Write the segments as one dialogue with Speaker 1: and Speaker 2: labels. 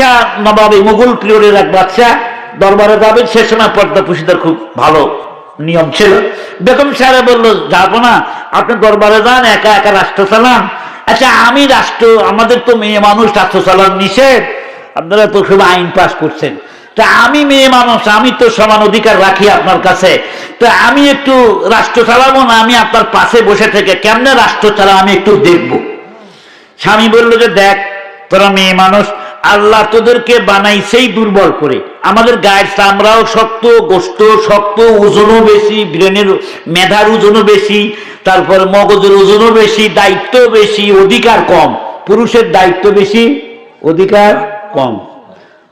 Speaker 1: বাচ্চা নবাবী মুঘল পিরিয়ডের এক বাচ্চা দরবারে যাবেন, সে সময় পর্দা পুষিদার খুব ভালো নিয়ম ছিল। বেগম সাহেব বলল, যাব না, আপনি দরবারে যান, একা একা রাষ্ট্র চালান। আচ্ছা আমি রাষ্ট্র, আমাদের তো মেয়ে মানুষ, রাষ্ট্র চালান নিষেধ। আপনারা তো সব আইন পাস করছেন। তা আমি মেয়ে মানুষ, আমি তো সমান অধিকার রাখি আপনার কাছে। তো আমি একটু রাষ্ট্র চালাবো না, আমি আপনার পাশে বসে থেকে কেমনে রাষ্ট্র চালা আমি একটু দেখব। স্বামী বলল যে, দেখ, তোরা মেয়ে মানুষ আল্লাহ তোদেরকে বানাইছেই দুর্বল করে। আমাদের গায়ের চামড়াও শক্ত গোস্ত শক্ত ওজনও বেশি ব্রেনের মেধার ওজনও বেশি তারপর মগজের ওজনও বেশি দায়িত্ব বেশি অধিকার কম। পুরুষের দায়িত্ব বেশি অধিকার কম।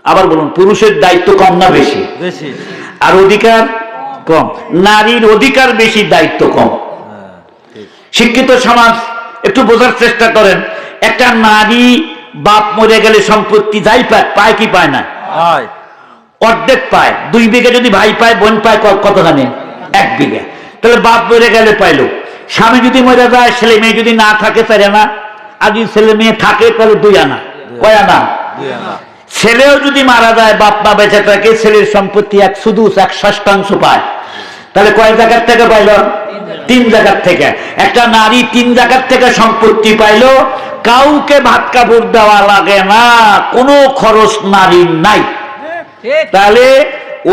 Speaker 1: আবার বলুন পুরুষের দায়িত্ব কম না বেশি?
Speaker 2: বেশি।
Speaker 1: আর অধিকার কম। নারীর অধিকার বেশি দায়িত্ব কম।
Speaker 2: হ্যাঁ
Speaker 1: শিক্ষিত সমাজ একটু বোঝার চেষ্টা করেন। একটা নারী বাপ মরে গেলে সম্পত্তি যাই পায় পায় কি পায় না? অর্ধেক পায়। দুই বিঘা যদি ভাই পায় বোন পায় ক- কতখানি এক বিঘা। তাহলে বাপ মরে গেলে পাইলো। স্বামী যদি মরে যায় ছেলে মেয়ে যদি না থাকে তাহলে না। আর যদি ছেলে মেয়ে থাকে তাহলে দুই আনা। কয় আনা?
Speaker 2: আনা।
Speaker 1: ছেলেও যদি মারা যায় বাপ মা বেঁচে থাকে ছেলের সম্পত্তি এক শুধু এক ষষ্ঠাংশ পায়। তাহলে কয় জায়গার থেকে পাইল? তিন জায়গার থেকে। একটা নারী তিন জায়গার থেকে সম্পত্তি পাইল কাউকে ভাত কাপড় দেওয়া লাগে না কোনো খরচ নারীর নাই। তাহলে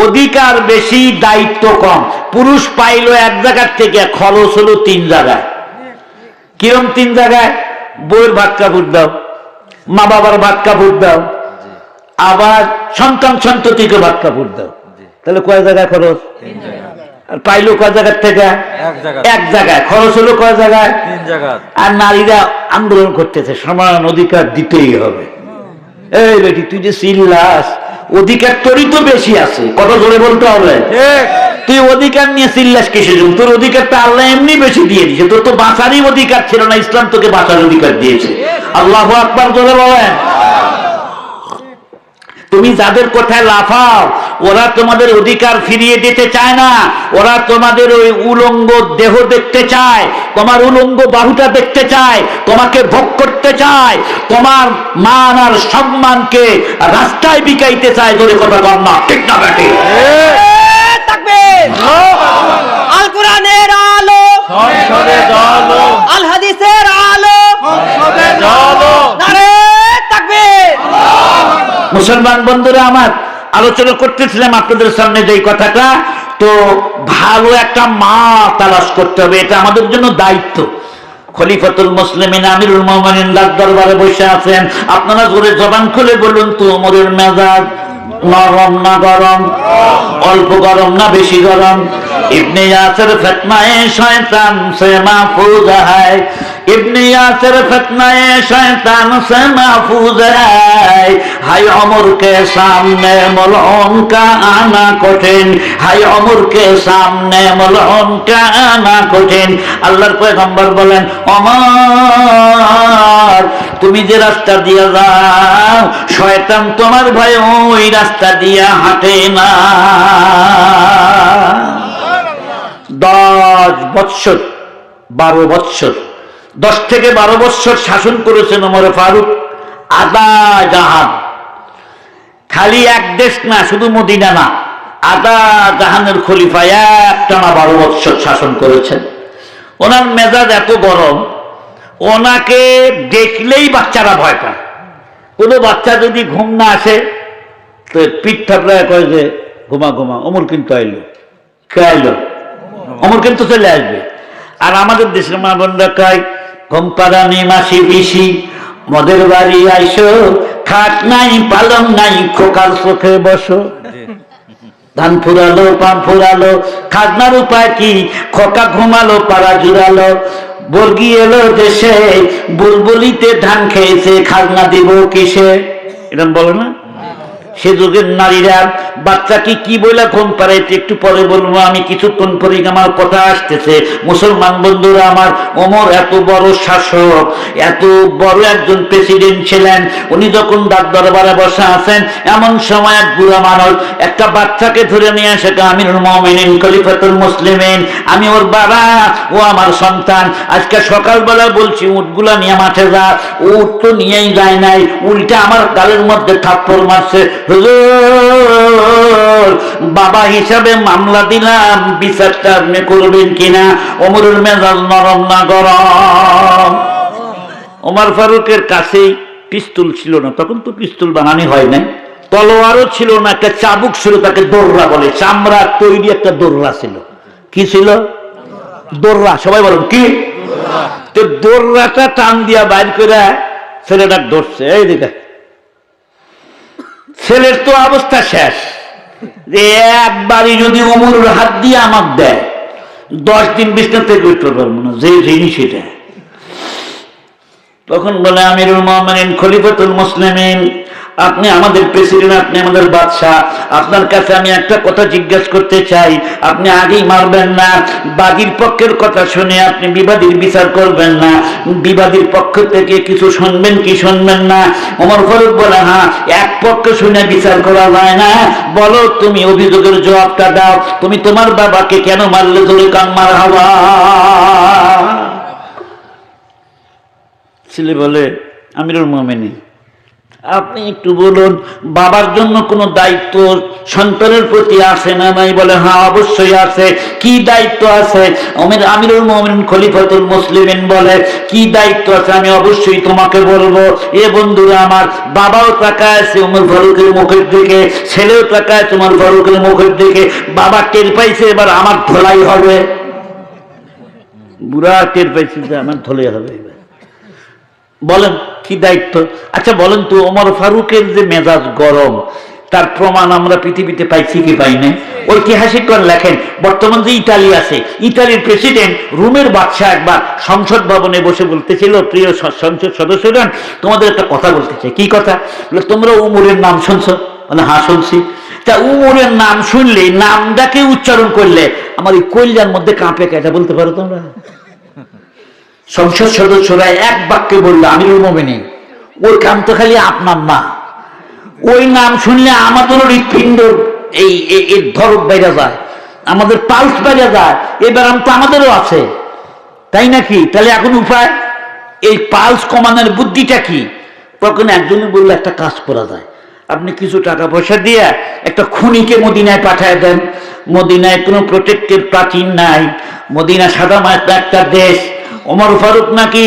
Speaker 1: অধিকার বেশি দায়িত্ব কম। পুরুষ পাইলো এক জায়গার থেকে খরচ হলো তিন জায়গায়। কিরম তিন জায়গায়? বইয়ের ভাত কাপড় দাও মা বাবার ভাত কাপড় দাও আবার সন্তান সন্ততিকে ভাত কাপড় দাও। তাহলে কয় জায়গায় খরচ? আর পাইলো কয় জায়গার থেকে?
Speaker 2: এক
Speaker 1: জায়গায়। খরচ হলো কয় জায়গায়?
Speaker 2: তিন
Speaker 1: আর নারীরা আন্দোলন করতেছে সমান অধিকার দিতেই হবে। এই বেটি তুই যে চিল্লাস অধিকার তোরই তো বেশি আছে। কত জোরে বলতে হবে? তুই অধিকার নিয়ে চিল্লাস কিসের জন্য? তোর অধিকারটা আল্লাহ এমনি বেশি দিয়ে দিয়েছে। তোর তো বাঁচারই অধিকার ছিল না ইসলাম তোকে বাঁচার অধিকার দিয়েছে। আল্লাহ আকবার জোরে বলেন। তুমি যাদের কোথায় লাফাও ওরা তোমাদের অধিকার ফিরিয়ে দিতে চায় না ওরা তোমাদের ওই উলঙ্গ দেহ দেখতে চায় তোমার উলঙ্গ বাহুটা দেখতে চায় তোমাকে ভোগ করতে চায় তোমার মান আর সম্মানকে রাস্তায় বিকাইতে চায় জোরে কথা বল না ঠিক না
Speaker 3: তাকবীর আল কোরআনের আলো। আল হাদিসের আলো।
Speaker 1: মুসলমান বন্ধুরা আমার, আলোচনা করতেছিলাম আপনাদের সামনে যেই কথাটা, তো ভালো একটা মা তালাশ করতে হবে, এটা আমাদের জন্য দায়িত্ব। খলিফাতুল মুসলিমিন আমিরুল মোহামিন রাত দরবারে বসে আছেন। আপনারা জোরে জবান খুলে বলুন তো ওমরের মেজাজ নরম না গরম? অল্প গরম না বেশি গরম? ইবনে ইয়াসের ফিতনায়ে শয়তান সে মাহফুজ है ইবনে ইয়াসের ফিতনায়ে শয়তান সে মাহফুজ রায়। হাই অমর কে সামনে মলহম কা আনা কঠিন। হাই অমর কে সামনে মলহম কা আনা কঠিন। আল্লাহর পয়গম্বর বলেন, অমর, তুমি যে রাস্তা দিয়া যাও, শয়তান তোমার ভাই ওই রাস্তা দিয়া হাঁটে না। দশ বৎসর, বারো বৎসর দশ থেকে বারো বৎসর শাসন করেছেন ওমর ফারুক আদা জাহান। খালি এক দেশ না শুধু মদিনা না আদা জাহানের খলিফা একটানা বারো বৎসর শাসন করেছেন। ওনার মেজাজ এত গরম ওনাকে দেখলেই বাচ্চারা ভয় পায়। কোনো বাচ্চা যদি ঘুম না আসে তো পিঠ থাপড়ায় কয় যে ঘুমা ঘুমা অমর কিন্তু আইলো। কে আইলো? অমর কিন্তু চলে আসবে। আর আমাদের দেশের মা বোনরা কয় ঘুম মাসি পিসি মদের বাড়ি আইসো খাট নাই পালং নাই খোকার চোখে বসো। ধান ফুরালো পান ফুরালো খাজনার উপায় কি? খোকা ঘুমালো পাড়া জুড়ালো। বর্গি এলো দেশে বুলবুলিতে ধান খেয়েছে খাজনা দিব কিসে? এরকম বলো না? সে যুগের নারীরা, বাচ্চাকে কি বলে ঘুম পারে একটু পরে বলব, আমি কিছুক্ষণ পরে আমার কথা আসতেছে। মুসলমান বন্ধুরা, আমার ওমর এত বড় শাসক, এত বড় একজন প্রেসিডেন্ট ছিলেন, উনি যখন ডাক দরবারে বসে আছেন, এমন সময় এক বুড়া মানুষ একটা বাচ্চাকে ধরে নিয়ে আসে আমিরুল মমিনিন, খলিফাতুল মুসলিমিন, আমি ওর বাবা, ও আমার সন্তান। আজকে সকালবেলা বলছি, উটগুলা নিয়ে মাঠে যা, উট তো নিয়েই যায় নাই, উল্টা আমার গালের মধ্যে থাপ্পড় মারছে। হুজুর বাবা হিসাবে মামলা দিলাম বিচারটা আপনি করবেন কিনা? অমরুল মেজাজ নরম না গরম? ওমর ফারুকের কাছেই পিস্তল ছিল না তখন তো পিস্তল বানানি হয় নাই। তলোয়ারও ছিল না একটা চাবুক ছিল তাকে দোররা বলে। চামড়া তৈরি একটা দোররা ছিল। কি ছিল? দোররা সবাই বলেন কি? তো দোররাটা টান দিয়া বাইর করে ছেলেটা ধরছে। এই দিকে ছেলের তো অবস্থা শেষ। যে একবারই যদি অমরুর হাত দিয়ে আমার দেয়, দশ দিন থেকে উঠতে পারব না। যে জিনিস সেটা তখন বলে, আমিরুল মোহামেন খলিফাতুল মুসলিমিন আপনি আমাদের প্রেসিডেন্ট আপনি আমাদের বাদশাহ। আপনার কাছে আমি একটা কথা জিজ্ঞাসা করতে চাই। আপনি আগেই মারবেন না। বাদীর পক্ষের কথা শুনে আপনি বিবাদীর বিচার করবেন না। বিবাদীর পক্ষ থেকে কিছু শুনবেন কি শুনবেন না? ওমর ফারুক বলে হ্যাঁ এক পক্ষ শুনে বিচার করা যায় না। বলো, তুমি অভিযোগের জবাবটা দাও। তুমি তোমার বাবাকে কেন মারলে ধরে কান মার হাওয়া? ছেলে বলে, আমিরুল মোমেনি আপনি একটু বলুন, বাবার জন্য কোনো দায়িত্ব সন্তানের প্রতি আছে না নাই বলে হ্যাঁ অবশ্যই আছে। কি দায়িত্ব আছে? আমির, আমিরুল মোমিন খলিফাতুল মুসলিমিন বলে, কি দায়িত্ব আছে আমি অবশ্যই তোমাকে বলব। এ বন্ধুরা আমার, বাবাও তাকায় আছে উমর ফারুকের মুখের দিকে, ছেলেও তাকায় আছে উমর ফারুকের মুখের দিকে। বাবা টের পাইছে, এবার আমার ধোলাই হবে। বুড়া টের পাইছে যে আমার ধোলাই হবে। এবার বলেন, কি দায়িত্ব? আচ্ছা বলেন তো, ওমর ফারুকের যে মেজাজ গরম, তার প্রমাণ আমরা পৃথিবীতে পাইছি কি পাই না ঐতিহাসিকগণ লেখেন, বর্তমান যে ইতালি আছে, ইতালির প্রেসিডেন্ট রুমের বাদশাহ একবার সংসদ ভবনে বসে বলতেছিল, প্রিয় সংসদ সদস্যগণ, তোমাদের একটা কথা বলতে চাই কি কথা? তোমরা উমরের নাম শুনছো? মানে হ্যাঁ শুনছি। তা উমরের নাম শুনলে, নামটাকে উচ্চারণ করলে, আমার এই কইলার মধ্যে কাঁপে কেটে বলতে পারো তোমরা? সংসদ সদস্যরা এক বাক্যে বলল, আমিরুল মোমেনি ওই কাম তো খালি আপনার না। ওই নাম শুনলে আমাদেরও হৃৎপিণ্ড এই এর ধরক বেড়ে যায়, আমাদের পালস বেড়ে যায়, এই ব্যায়াম তো আমাদেরও আছে। তাই নাকি? তাহলে এখন উপায়, এই পালস কমানোর বুদ্ধিটা কি? তখন একজনে বলল, একটা কাজ করা যায়। আপনি কিছু টাকা পয়সা দিয়ে একটা খুনিকে মদিনায় পাঠায় দেন। মদিনায় কোনো প্রোটেক্টেড প্রাচীন নাই। মদিনা সাদা একটা দেশ। ওমর ফারুক নাকি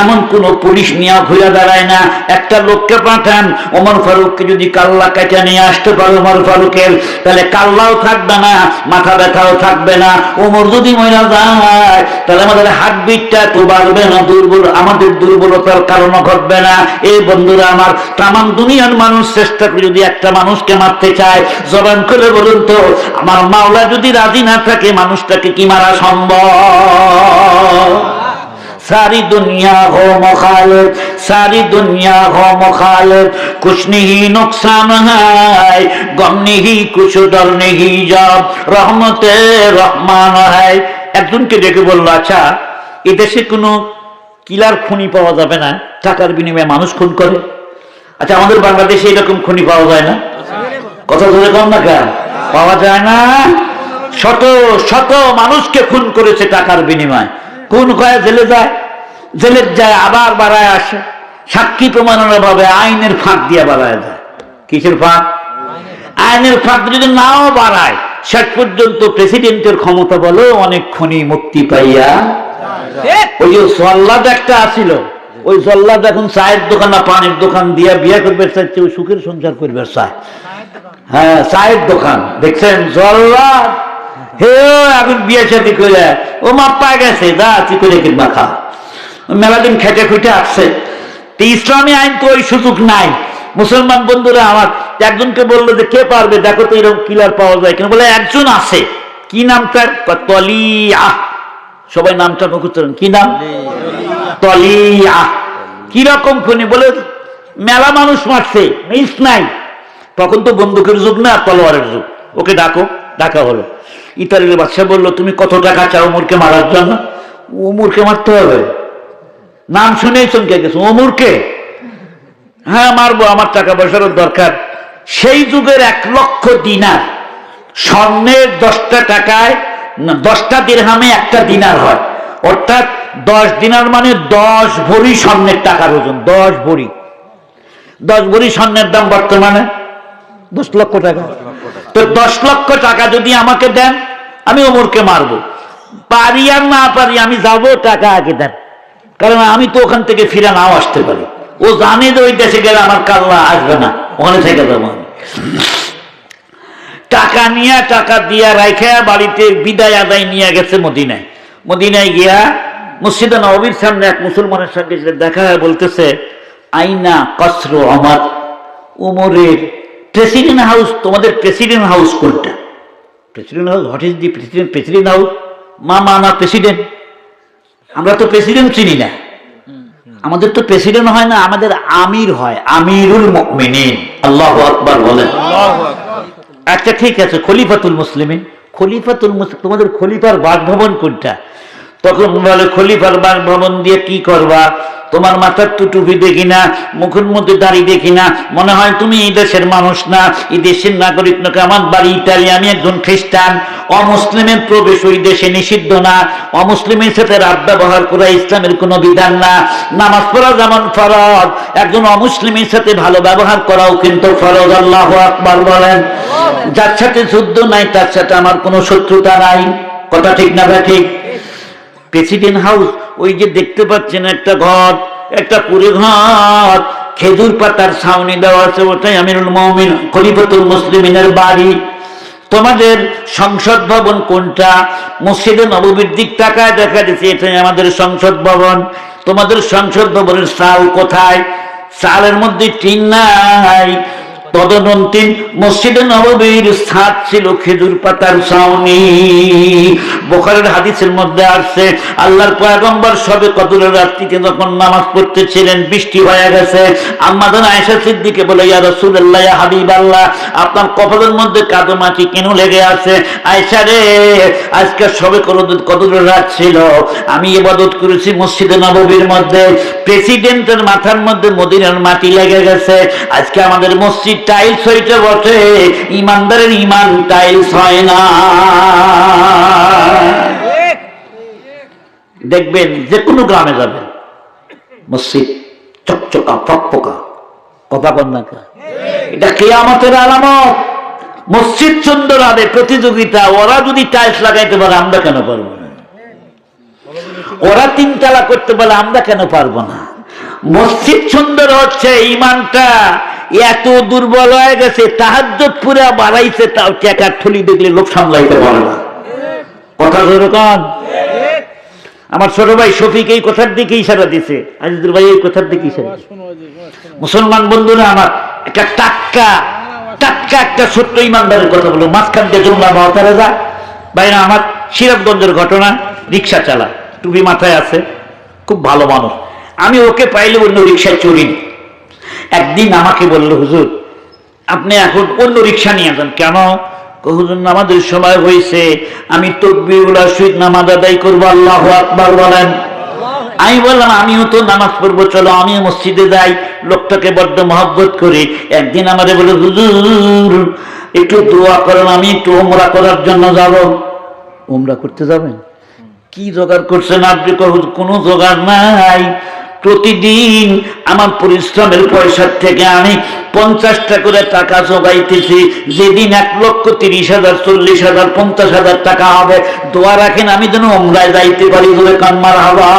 Speaker 1: এমন কোন পুলিশ নিয়ে ঘুরে দাঁড়ায় না? একটা লোককে পাঠান। ওমর ফারুককে যদি কাল্লা কেটে নিয়ে আসতে পারে ওমর ফারুকের, তাহলে কাল্লাও থাকবে না, মাথা ব্যথাও থাকবে না। ওমর যদি মহিলা যায়, তাহলে আমাদের হার্টবিটটা তো বাড়বে না, দুর্বল, আমাদের দুর্বলতার কারণ ঘটবে না। এই বন্ধুরা আমার, তামাম দুনিয়ার মানুষ চেষ্টা করে যদি একটা মানুষকে মারতে চায়, জবান করে বলুন তো, আমার মাওলা যদি রাজি না থাকে, মানুষটাকে কি মারা সম্ভব? सारी दुनिया हो मुखालिफ सारी दुनिया हो मुखालिफ कुछ नहीं नुकसान है गम नहीं कुछ डर नहीं जब रहमत রহমান है একজনকে ডেকে বললো আচ্ছা এদেশে কোনো কিলার খুনি পাওয়া যাবে না টাকার বিনিময়ে মানুষ খুন করে আচ্ছা আমাদের বাংলাদেশে এরকম খুনি পাওয়া যায় না কথা ধরে কম না কেন পাওয়া যায় না শত শত মানুষকে খুন করেছে টাকার বিনিময় খুন কয়ে জেলে যায় জেলে যায় আবার বাড়ায় আসে। সাক্ষী প্রমাণের অভাবে আইনের ফাঁক দিয়ে বাড়ায় যায়। কিসের ফাঁক? আইনের ফাঁক যদি নাও বাড়ায়, শেষ পর্যন্ত প্রেসিডেন্টের ক্ষমতা বলো অনেক খনি মুক্তি পাইয়া ওই যে জল্লাদ একটা আসিল। ওই জল্লাদ এখন চায়ের দোকান না পানির দোকান দিয়া বিয়ে করবে, চাইছে ওই সুখের সংসার করবে, চায়। হ্যাঁ চায়ের দোকান। দেখছেন? জল্লাদ হে এখন বিয়ে সাথে করে ও মাপ্পা গেছে, যা তুই করে কিনবা খা। ওই মেলা দিন খেটে খুঁটে আসছে। তো ইসলামী আইন তো ওই সুযোগ নাই। মুসলমান বন্ধুরা, আমার একজনকে বলল যে, কে পারবে? দেখো তো এরকম কিলার পাওয়া যায় কেন? বলে, একজন আছে। কি নাম তার? তলিয়া। সবাই নামটা করেন। কি নাম? তলিয়া। কীরকম খুনি? বলে, মেলা মানুষ মারছে, মিস নাই। তখন তো বন্দুকের যুগ না, তলোয়ারের যুগ। ওকে ডাকো, ডাকা হলো। ইতালির বাদশাহ বলল, তুমি কত টাকা চাও ওমরকে মারার জন্য? ওমরকে মারতে হবে। নাম শুনেই চমকে গেছে, ওমরকে? হ্যাঁ মারবো, আমার টাকা পয়সারও দরকার। সেই যুগের এক লক্ষ দিনার, স্বর্ণের দশটা টাকায় দশটা দিরহামে একটা দিনার হয়। অর্থাৎ দশ দিনার মানে দশ ভরি স্বর্ণের টাকার ওজন, দশ ভরি। দশ ভরি স্বর্ণের দাম বর্তমানে দশ লক্ষ টাকা। তো দশ লক্ষ টাকা যদি আমাকে দেন আমি ওমরকে মারবো। পারি আর না পারি, আমি যাব, টাকা আগে দেন। কারণ আমি তো ওখান থেকে ফিরে নাও আসতে পারি। ও জানে যে ওই দেশে গেলে আমার কাল্লা আসবে না। ওখানে থেকে যাব আমি। টাকা নিয়ে, টাকা দিয়া রাইখা বাড়িতে বিদায় আদায় নিয়ে গেছে মদিনায়। মদিনায় গিয়া মসজিদে নবীর সামনে এক মুসলমানের সঙ্গে দেখা হয় বলতেছে, আইনা কসর আমার উমরের প্রেসিডেন্ট হাউস তোমাদের প্রেসিডেন্ট হাউস কোনটা? President house what is the president president house মা মা না প্রেসিডেন্ট আমরা তো প্রেসিডেন্ট চিনি না। আমাদের তো প্রেসিডেন্ট হয় না আমাদের আমির হয় আমিরুল মুমিনিন। আল্লাহ আকবার বলেন। আচ্ছা ঠিক আছে খলিফাতুল মুসলিমিন। খলিফাতুল মুসলিম তোমাদের খলিফার বাসভবন কোনটা? তখন বলে, খলিফার বাসভবন দিয়ে কি করবা? তোমার মাথার তো টুপি দেখি না, মুখের মধ্যে দাড়ি দেখি না, মনে হয় তুমি এই দেশের মানুষ না, এই দেশের নাগরিক নাকি আমার বাড়ি ইটালি, আমি একজন খ্রিস্টান। অমুসলিমের প্রবেশ ওই দেশে নিষিদ্ধ না, অমুসলিমের সাথে রাত ব্যবহার করা ইসলামের কোনো বিধান না। নামাজ পড়া যেমন ফরজ, একজন অমুসলিমের সাথে ভালো ব্যবহার করাও কিন্তু ফরজ, আল্লাহ আকবার বলেন। যার সাথে যুদ্ধ নাই, তার সাথে আমার কোনো শত্রুতা নাই। কথা ঠিক না ভাই, ঠিক? প্রেসিডেন্ট হাউস, ওই যে দেখতে পাচ্ছেন একটা ঘর, একটা পুরো ঘর, খেজুর পাতার ছাউনি দেওয়া আছে, ওটাই আমিরুল মমিন, খলিফাতুল মুসলিমিনের বাড়ি। তোমাদের সংসদ ভবন কোনটা? মসজিদে নববীর দিক টাকায় দেখা যাচ্ছে এটাই আমাদের সংসদ ভবন। তোমাদের সংসদ ভবনের সাল কোথায়? সালের মধ্যে টিন নাই। তদনন্তিন মসজিদে নববীর ছাদ ছিল খেজুর পাতার ছাউনি। বোখারের হাদিসের মধ্যে আসছে, আল্লাহর পয়গম্বর সবে যখন নামাজ পড়তেছিলেন, বৃষ্টি হয়ে গেছে। সিদ্দিকে বলে, ইয়া আপনার কপালের মধ্যে কাদো মাটি কেন লেগে আছে? আয়েশা রে, আজকে সবে কদর- কদরের রাত ছিল। আমি ইবাদত করেছি মসজিদে নববীর মধ্যে। প্রেসিডেন্টের মাথার মধ্যে মদিনার মাটি লেগে গেছে। আজকে আমাদের মসজিদ টাইলস হইতে বসে, ইমানদারের ইমান টাইলস হয় না। দেখবেন যে কোনো গ্রামে যাবেন, মসজিদ চকচকা, ফকফকা, কথা কন না কা? এটা কেয়ামতের আলামত। মসজিদ সুন্দর হবে, প্রতিযোগিতা, ওরা যদি টাইলস লাগাইতে পারে, আমরা কেন পারব না? ওরা তিন তালা করতে পারলে আমরা কেন পারব না? মসজিদ সুন্দর হচ্ছে, ইমানটা এত দুর্বল হয়ে গেছে তাহাজ্জত পুরা বাড়াইছে, তাও টাকার থলি দেখলে লোক সামলাইতে পারে না। কথা যেরকম আমার ছোট ভাই শফিক এই কথার দিকে ইশারা দিছে। আজিজুর ভাই এই কথার দিকে ইশারা দিছে। মুসলমান বন্ধুরা, আমার একটা টাক্কা টাটকা একটা ছোট্ট ইমানদারের কথা বলো। মাঝখান দিয়ে জুমলা মহতারা যা। বাইরে আমার সিরাজগঞ্জের ঘটনা, রিক্সা চালা। টুপি মাথায় আছে। খুব ভালো মানুষ। আমি ওকে পাইলে অন্য রিক্সায় চড়ি একদিন আমাকে বলল, হুজুর, আপনি এখন অন্য রিক্সা নিয়ে যান। কেন? হুজুর, নামাজের সময় হয়েছে। আমি তকবিরুল্লাহ সহিত নামাজ আদায় করব, আল্লাহ আকবার বলেন। আমি বললাম, আমিও তো নামাজ পড়ব, চলো, আমিও মসজিদে যাই। লোকটাকে বড্ড মহব্বত করি একদিন আমাদের বলে হুজুর, একটু দোয়া করেন আমি একটু ওমরা করার জন্য যাব। ওমরা করতে যাবেন? কি জোগাড় করছেন আপনি? কোনো জোগাড় নাই। প্রতিদিন আমার পরিশ্রমের পয়সার থেকে আমি পঞ্চাশটা করে টাকা জোগাইতেছি। যেদিন এক লক্ষ তিরিশ হাজার, চল্লিশ হাজার, পঞ্চাশ হাজার টাকা হবে, দোয়া রাখেন আমি যেন ওমরায় যাইতে পারি বলে কান্মার হাওয়া।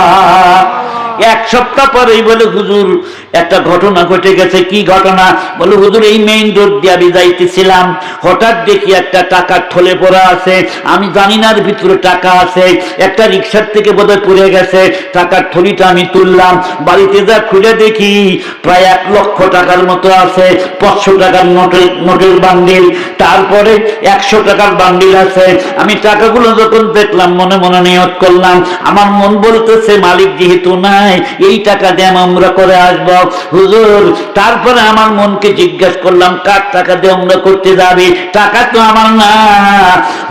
Speaker 1: এক সপ্তাহ পরেই বলে, হুজুর, একটা ঘটনা ঘটে গেছে। কি ঘটনা? বলে, হুজুর, এই মেইন রোড দিয়ে আমি যাইতেছিলাম। হঠাৎ দেখি একটা টাকার থলে পড়া আছে। আমি জানি না ভিতরে টাকা আছে। একটা রিক্সার থেকে বোধহয় পড়ে গেছে। টাকার থলিটা আমি তুললাম। বাড়িতে যা খুলে দেখি, প্রায় এক লক্ষ টাকার মতো আছে। পাঁচশো টাকার নোটের নোটের বান্ডিল তারপরে একশো টাকার বান্ডিল আছে। আমি টাকাগুলো যখন দেখলাম, মনে মনে নিয়ত করলাম। আমার মন বলতেছে, মালিক যেহেতু নাই নাই, এই টাকা দিয়ে আমরা করে আসব। হুজুর, তারপরে আমার মনকে জিজ্ঞেস করলাম, কার টাকা দিয়ে আমরা করতে যাবি? টাকা তো আমার না।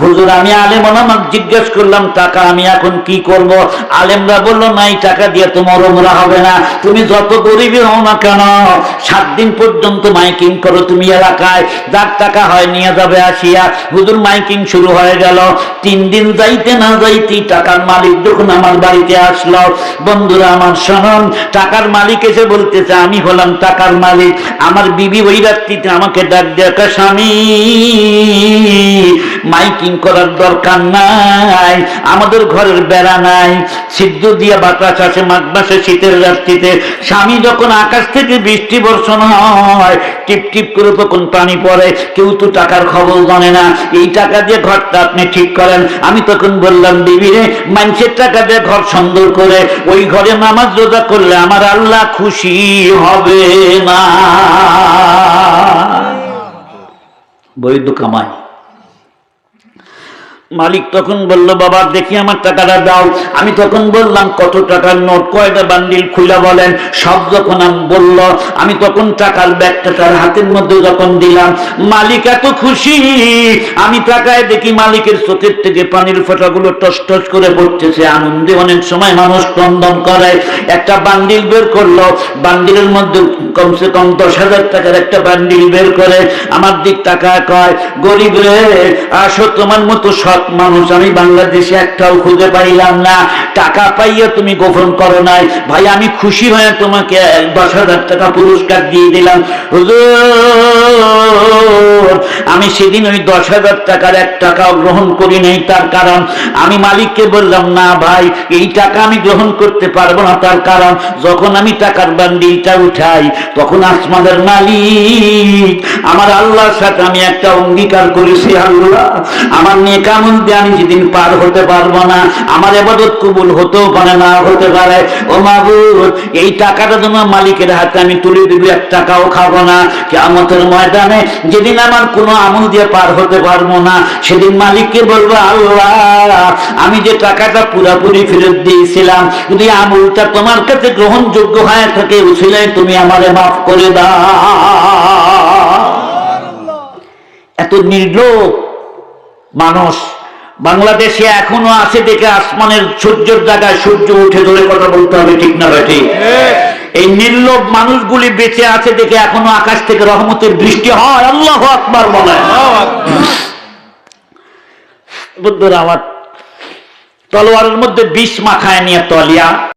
Speaker 1: হুজুর, আমি আলেম আমার জিজ্ঞেস করলাম, টাকা আমি এখন কি করব? আলেমরা বলল, না, এই টাকা দিয়ে তোমার ওমরা হবে না। তুমি যত গরিবই হও না কেন, সাত দিন পর্যন্ত মাইকিং করো তুমি এলাকায়। যার টাকা হয় নিয়ে যাবে আসিয়া। হুজুর, মাইকিং শুরু হয়ে গেল। তিন দিন যাইতে না যাইতেই টাকার মালিক যখন আমার বাড়িতে আসলো। বন্ধুরা, আমার শোনন, টাকার মালিক এসে বলতেছে, আমি হলাম টাকার মালিক। আমার বিবি ওই রাত্রিতে আমাকে ডাক দেখা স্বামী, মাইকিং করার দরকার নাই, আমাদের ঘরের বেড়া নাই। সিদ্ধ দিয়ে বাতাস আসে মাঘ মাসে শীতের রাত্রিতে। স্বামী যখন আকাশ থেকে বৃষ্টি বর্ষণ হয়, টিপ টিপ করে তখন পানি পড়ে। কেউ তো টাকার খবর জানে না। এই টাকা দিয়ে ঘরটা আপনি ঠিক করেন। আমি তখন বললাম, বিবি রে, মানুষের টাকা দিয়ে ঘর সুন্দর করে, ওই ঘরে নামাজ রোজা করলে আমার আল্লাহ খুশি হবে না। বৈধ কামাই। মালিক তখন বলল, বাবা, দেখি আমার টাকাটা দাও। আমি তখন বললাম, কত টাকার নোট? কয়টা বান্ডিল খুলে বলেন? সব যখন আমি বলল, আমি তখন টাকার ব্যাগটা তার হাতের মধ্যে যখন দিলাম, মালিক এত খুশি। আমি টাকায় দেখি মালিকের চোখের থেকে পানির ফোঁটাগুলো টস টস করে পড়তেছে। আনন্দে অনেক সময় মানুষ ক্রন্দন করে। একটা বান্ডিল বের করল। বান্ডিলের মধ্যে কমসে কম দশ হাজার টাকার একটা বান্ডিল বের করে। আমার দিক টাকা কয়, গরিব রে, আসো তোমার মতো মানুষ, আমি বাংলাদেশে একটাও খুঁজে পাইলাম না। টাকা পাইয়া তুমি গোপন করো নাই। ভাই, আমি খুশি হয়ে তোমাকে দশ হাজার টাকা পুরস্কার দিয়ে দিলাম। আমি সেদিন ওই দশ হাজার টাকার এক টাকাও গ্রহণ করি নাই, তার কারণ আমি মালিককে বললাম, না ভাই, এই টাকা আমি গ্রহণ করতে পারব না। তার কারণ যখন আমি টাকার বান্ডিলটা উঠাই, তখন আসমানের মালিক, আমার আল্লাহর সাথে আমি একটা অঙ্গীকার করেছি, আল্লাহ, আমার নিয়ে দিয়ে আমি যেদিন পার হতে পারব না। আমার এবাদত কবুল হতেও পারে না, হতে পারে। ও মাবুদ এই টাকাটা তোমার মালিকের হাতে আমি তুলে দিব, এক টাকাও খাব না। কেমতের ময়দানে যেদিন আমার কোনো আমল দিয়ে পার হতে পারব না, সেদিন মালিককে বলব, আল্লাহ, আমি যে টাকাটা পুরাপুরি ফেরত দিয়েছিলাম, যদি আমলটা তোমার কাছে গ্রহণযোগ্য হয়ে থাকে উছিলায় তুমি আমারে মাফ করে দাও। এত নির্লোভ মানুষ বাংলাদেশে এখনও আছে দেখে আসমানের সূর্যের জায়গায় সূর্য উঠে ধরে কথা বলতে হবে ঠিক না ভাই? ঠিক? এই নির্লোভ মানুষগুলি বেঁচে আছে দেখে এখনও আকাশ থেকে রহমতের বৃষ্টি হয় আল্লাহ আকবার বলে বুদ্ধ আমার তলোয়ারের মধ্যে বিষ মাখায় নিয়ে তলিয়া।